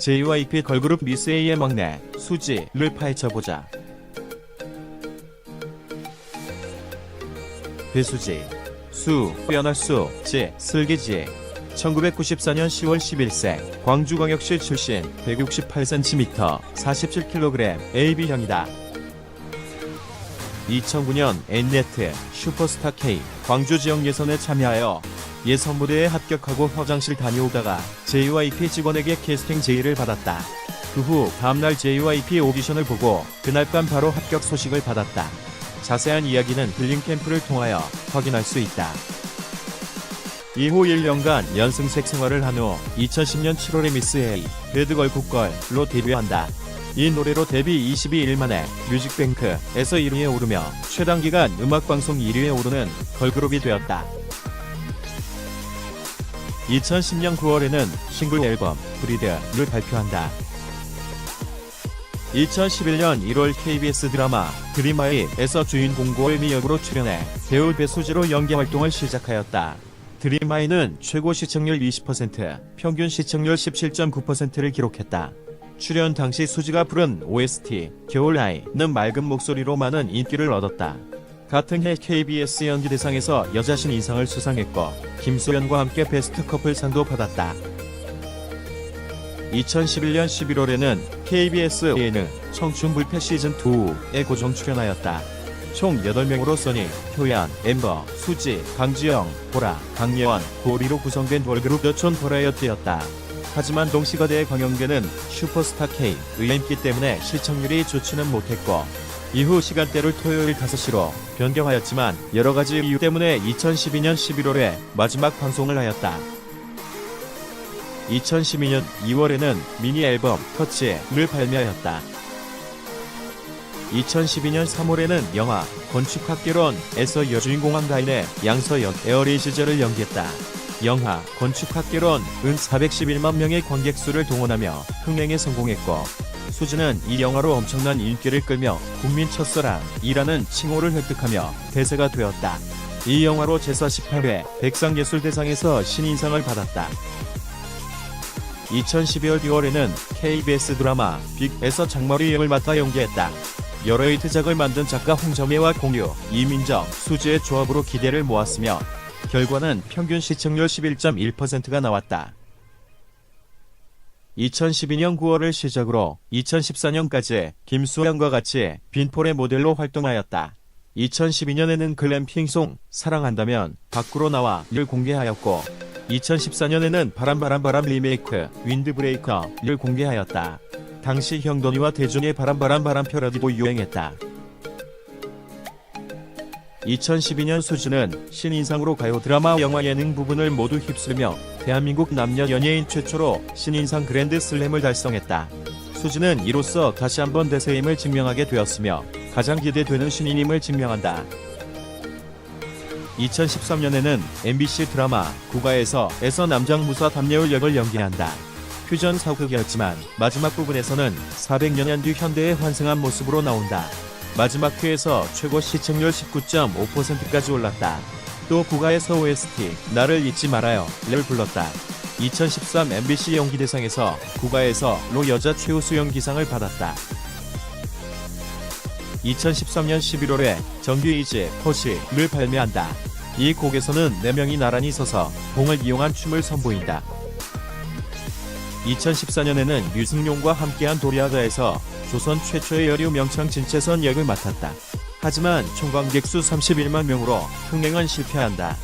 JYP 걸그룹 미스 A의 막내 수지를 파헤쳐보자. 배수지, 수, 빼어날 수, 지, 슬기지. 1994년 10월 11세 광주광역시 출신 168cm 47kg AB형이다. 2009년 N네트 슈퍼스타 K 광주 지역 예선에 참여하여 예선 무대에 합격하고 화장실 다녀오다가 JYP 직원에게 캐스팅 제의를 받았다. 그 후 다음날 JYP 오디션을 보고 그날 밤 바로 합격 소식을 받았다. 자세한 이야기는 블링캠프를 통하여 확인할 수 있다. 이후 1년간 연승색 생활을 한 후 2010년 7월에 미스 A 배드걸 국걸로 데뷔한다. 이 노래로 데뷔 22일 만에 뮤직뱅크에서 1위에 오르며 최단기간 음악방송 1위에 오르는 걸그룹이 되었다. 2010년 9월에는 싱글 앨범 브리드를 발표한다. 2011년 1월 KBS 드라마 드림아이에서 주인공 고을미 역으로 출연해 배우 배수지로 연기 활동을 시작하였다. 드림아이는 최고 시청률 20%, 평균 시청률 17.9%를 기록했다. 출연 당시 수지가 부른 OST 겨울아이는 맑은 목소리로 많은 인기를 얻었다. 같은 해 KBS 연기대상에서 여자신 인상을 수상했고 김소연과 함께 베스트 커플상도 받았다. 2011년 11월에는 KBS 예능 청춘 불패 시즌2에 고정 출연하였다. 총 8명으로 써니, 효연, 엠버, 수지, 강지영, 보라, 강예원, 고리로 구성된 월그룹 여촌 버라이어티였다. 하지만 동시거대에 광영되는 슈퍼스타 K의 인기 때문에 시청률이 좋지는 못했고 이후 시간대를 토요일 5시로 변경하였지만 여러 가지 이유 때문에 2012년 11월에 마지막 방송을 하였다. 2012년 2월에는 미니 앨범 터치를 발매하였다. 2012년 3월에는 영화 건축학개론에서 여주인공 한가인의 양서연 에어리 시절을 연기했다. 영화 건축학개론은 411만 명의 관객 수를 동원하며 흥행에 성공했고 수지는 이 영화로 엄청난 인기를 끌며 국민 첫사랑이라는 칭호를 획득하며 대세가 되었다. 이 영화로 제4 18회 백상예술대상에서 신인상을 받았다. 2012월 2월에는 KBS 드라마 빅에서 장머리 역을 맡아 연기했다. 여러 히트작을 만든 작가 홍정혜와 공유, 이민정, 수지의 조합으로 기대를 모았으며 결과는 평균 시청률 11.1%가 나왔다. 2012년 9월을 시작으로 2014년까지 김수영과 같이 빈폴의 모델로 활동하였다. 2012년에는 글램핑송 사랑한다면 밖으로 나와 를 공개하였고 2014년에는 바람바람바람 리메이크 윈드브레이커 를 공개하였다. 당시 형돈이와 대준의 바람바람바람 패러디도 유행했다. 2012년 수지는 신인상으로 가요 드라마 영화 예능 부분을 모두 휩쓸며 대한민국 남녀 연예인 최초로 신인상 그랜드 슬램을 달성했다. 수지는 이로써 다시 한번 대세임을 증명하게 되었으며 가장 기대되는 신인임을 증명한다. 2013년에는 MBC 드라마 국가에서 에서 남장 무사 담예울 역을 연기한다. 퓨전 사극이었지만 마지막 부분에서는 400년 뒤 현대에 환생한 모습으로 나온다. 마지막 회에서 최고 시청률 19.5%까지 올랐다. 또 국가에서 OST 나를 잊지 말아요 를 불렀다. 2013 MBC 연기대상에서 국가에서 로 여자 최우수 연기상을 받았다. 2013년 11월에 정규 이지 포시를 발매한다. 이 곡에서는 4명이 나란히 서서 봉을 이용한 춤을 선보인다. 2014년에는 유승용과 함께한 도리아가에서 조선 최초의 여류 명창 진채선 역을 맡았다. 하지만 총관객 수 31만 명으로 흥행은 실패한다.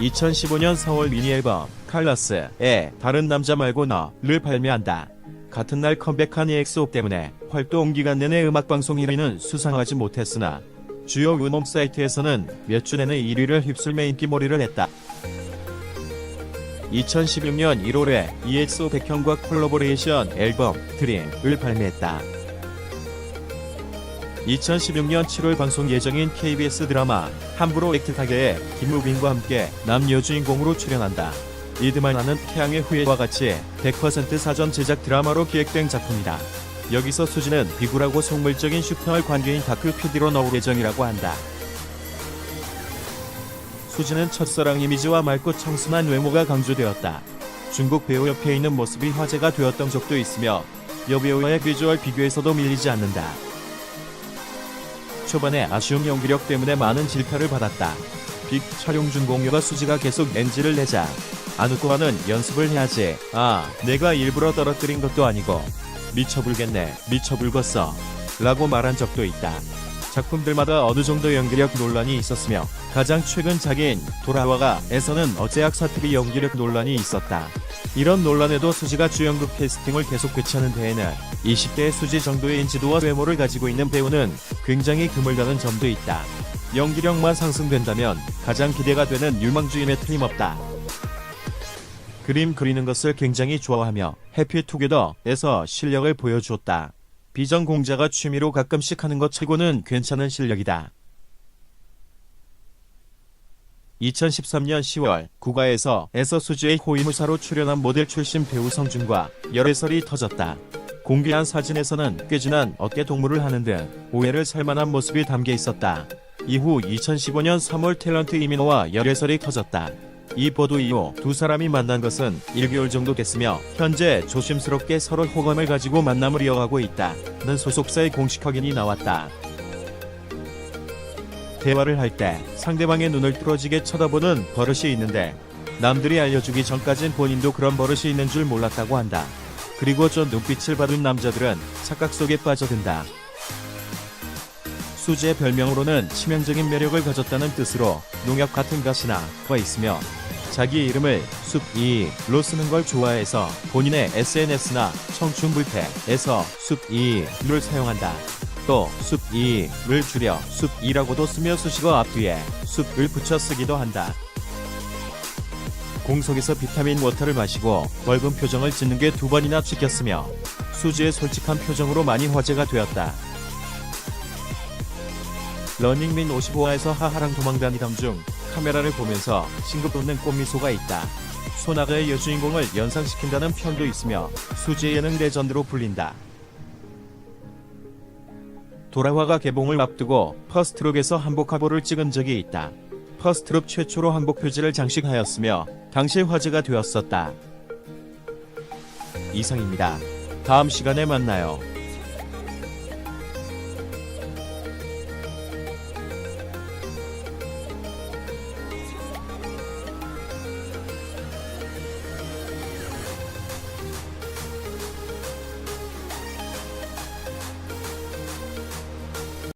2015년 4월 미니 앨범 칼라스에 다른 남자 말고 너를 발매한다. 같은 날 컴백한 EXO 때문에 활동 기간 내내 음악방송 1위는 수상하지 못했으나 주요 음원 사이트에서는 몇 주 내내 1위를 휩쓸며 인기몰이를 했다. 2016년 1월에 EXO 백현과 콜라보레이션 앨범 드림을 발매했다. 2016년 7월 방송 예정인 KBS 드라마 함부로 액트하게에 김우빈과 함께 남여 주인공으로 출연한다. 이드만 하는 태양의 후예와 같이 100% 사전 제작 드라마로 기획된 작품이다. 여기서 수지는 비굴하고 속물적인 슈퍼널 관계인 다크 PD로 나올 예정이라고 한다. 수지는 첫사랑 이미지와 맑고 청순한 외모가 강조되었다. 중국 배우 옆에 있는 모습이 화제가 되었던 적도 있으며 여배우와의 비주얼 비교에서도 밀리지 않는다. 초반에 아쉬운 연기력 때문에 많은 질타를 받았다. 빅 촬영 중 공유가 수지가 계속 NG를 내자 아누코와는 연습을 해야지. 아, 내가 일부러 떨어뜨린 것도 아니고 미쳐불겠네, 미쳐불겠어. 라고 말한 적도 있다. 작품들마다 어느 정도 연기력 논란이 있었으며 가장 최근 작인 돌아와가 에서는 어제약 사투리 연기력 논란이 있었다. 이런 논란에도 수지가 주연급 캐스팅을 계속 괴치하는 데에는 20대의 수지 정도의 인지도와 외모를 가지고 있는 배우는 굉장히 드물다는 점도 있다. 연기력만 상승된다면 가장 기대가 되는 유망주임에 틀림없다. 그림 그리는 것을 굉장히 좋아하며 해피투게더에서 실력을 보여주었다. 비전공자가 취미로 가끔씩 하는 것 치고는 괜찮은 실력이다. 2013년 10월 국가에서 에서 수지의 호위무사로 출연한 모델 출신 배우 성준과 열애설이 터졌다. 공개한 사진에서는 꾀진한 어깨 동무를 하는 등 오해를 살만한 모습이 담겨 있었다. 이후 2015년 3월 탤런트 이민호와 열애설이 터졌다. 이 보도 이후 두 사람이 만난 것은 1개월 정도 됐으며 현재 조심스럽게 서로 호감을 가지고 만남을 이어가고 있다는 소속사의 공식 확인이 나왔다. 대화를 할 때 상대방의 눈을 뚫어지게 쳐다보는 버릇이 있는데 남들이 알려주기 전까진 본인도 그런 버릇이 있는 줄 몰랐다고 한다. 그리고 저 눈빛을 받은 남자들은 착각 속에 빠져든다. 수지의 별명으로는 치명적인 매력을 가졌다는 뜻으로 농약 같은 가시나가 있으며 자기 이름을 숲이로 쓰는 걸 좋아해서 본인의 SNS나 청춘불패에서 숲이를 사용한다. 또 숲이를 줄여 숲이라고도 쓰며 수식어 앞뒤에 숲을 붙여 쓰기도 한다. 공석에서 비타민 워터를 마시고 멀은 표정을 짓는 게 두 번이나 찍혔으며 수지의 솔직한 표정으로 많이 화제가 되었다. 러닝민 55화에서 하하랑 도망다니던 중 카메라를 보면서 싱긋 웃는 꽃미소가 있다. 소나가의 여주인공을 연상시킨다는 편도 있으며 수지의 예능 레전드로 불린다. 도라화가 개봉을 앞두고 퍼스트룩에서 한복 화보를 찍은 적이 있다. 퍼스트룩 최초로 한복 표지를 장식하였으며 당시 화제가 되었었다. 이상입니다. 다음 시간에 만나요.